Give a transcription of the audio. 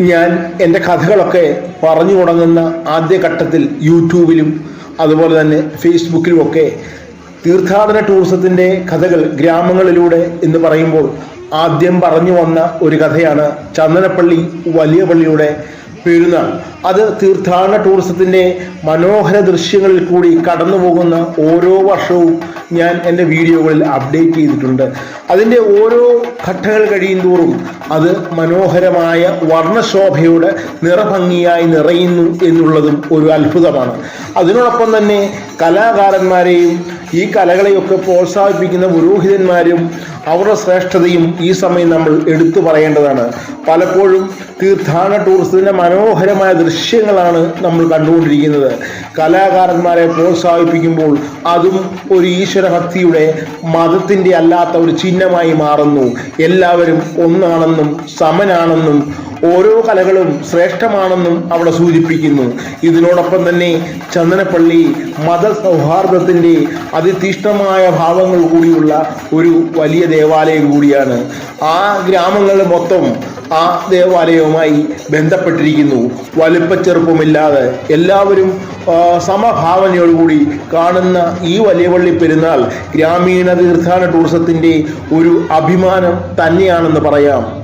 ഞാൻ എന്റെ കഥകളൊക്കെ പറഞ്ഞു തുടങ്ങുന്ന ആദ്യഘട്ടത്തിൽ യൂട്യൂബിലും അതുപോലെ തന്നെ ഫേസ്ബുക്കിലുമൊക്കെ തീർത്ഥാടന ടൂറിസത്തിന്റെ കഥകൾ ഗ്രാമങ്ങളിലൂടെ എന്ന് പറയുമ്പോൾ ആദ്യം പറഞ്ഞു വന്ന ഒരു കഥയാണ് ചന്ദനപ്പള്ളി വലിയ പള്ളിയുടെ പെരുന്നാൾ. അത് തീർത്ഥാടന ടൂറിസത്തിന്റെ മനോഹര ദൃശ്യങ്ങളിൽ കൂടി കടന്നു പോകുന്ന ഓരോ വർഷവും ഞാൻ എന്റെ വീഡിയോകളിൽ അപ്ഡേറ്റ് ചെയ്തിട്ടുണ്ട്. അതിന്റെ ഓരോ ഘട്ടങ്ങൾ കഴിയും തോറും അത് മനോഹരമായ വർണശോഭയോടെ നിറഭംഗിയായി നിറയുന്നു എന്നുള്ളതും ഒരു അത്ഭുതമാണ്. അതിനോടൊപ്പം തന്നെ കലാകാരന്മാരെയും ഈ കലകളെയൊക്കെ പ്രോത്സാഹിപ്പിക്കുന്ന പുരോഹിതന്മാരും അവരുടെ ശ്രേഷ്ഠതയും ഈ സമയം നമ്മൾ എടുത്തു പറയേണ്ടതാണ്. പലപ്പോഴും തീർത്ഥാടന ടൂറിസത്തിന്റെ മനോഹരമായ ദൃശ്യങ്ങളാണ് നമ്മൾ കണ്ടുകൊണ്ടിരിക്കുന്നത്. കലാകാരന്മാരെ പ്രോത്സാഹിപ്പിക്കുമ്പോൾ അതും ഒരു ഈശ്വരഭക്തിയുടെ മതത്തിന്റെ അല്ലാത്ത ഒരു ചിഹ്നമായി മാറുന്നു. എല്ലാവരും ഒന്നാണെന്നും സമനാണെന്നും ഓരോ കലകളും ശ്രേഷ്ഠമാണെന്നും അവിടെ സൂചിപ്പിക്കുന്നു. ഇതിനോടൊപ്പം തന്നെ ചന്ദനപ്പള്ളി മത സൗഹാർദ്ദത്തിന്റെ അതിതീഷ്ണമായ ഭാവങ്ങൾ കൂടിയുള്ള ഒരു വലിയ ദേവാലയം കൂടിയാണ്. ആ ഗ്രാമങ്ങൾ മൊത്തം ആ ദേവാലയവുമായി ബന്ധപ്പെട്ടിരിക്കുന്നു. വലുപ്പച്ചെറുപ്പമില്ലാതെ എല്ലാവരും സമഭാവനയോടുകൂടി കാണുന്ന ഈ വലിയ പള്ളി പെരുന്നാൾ ഗ്രാമീണ തീർത്ഥാടന ടൂറിസത്തിന്റെ ഒരു അഭിമാനം തന്നെയാണെന്ന് പറയാം.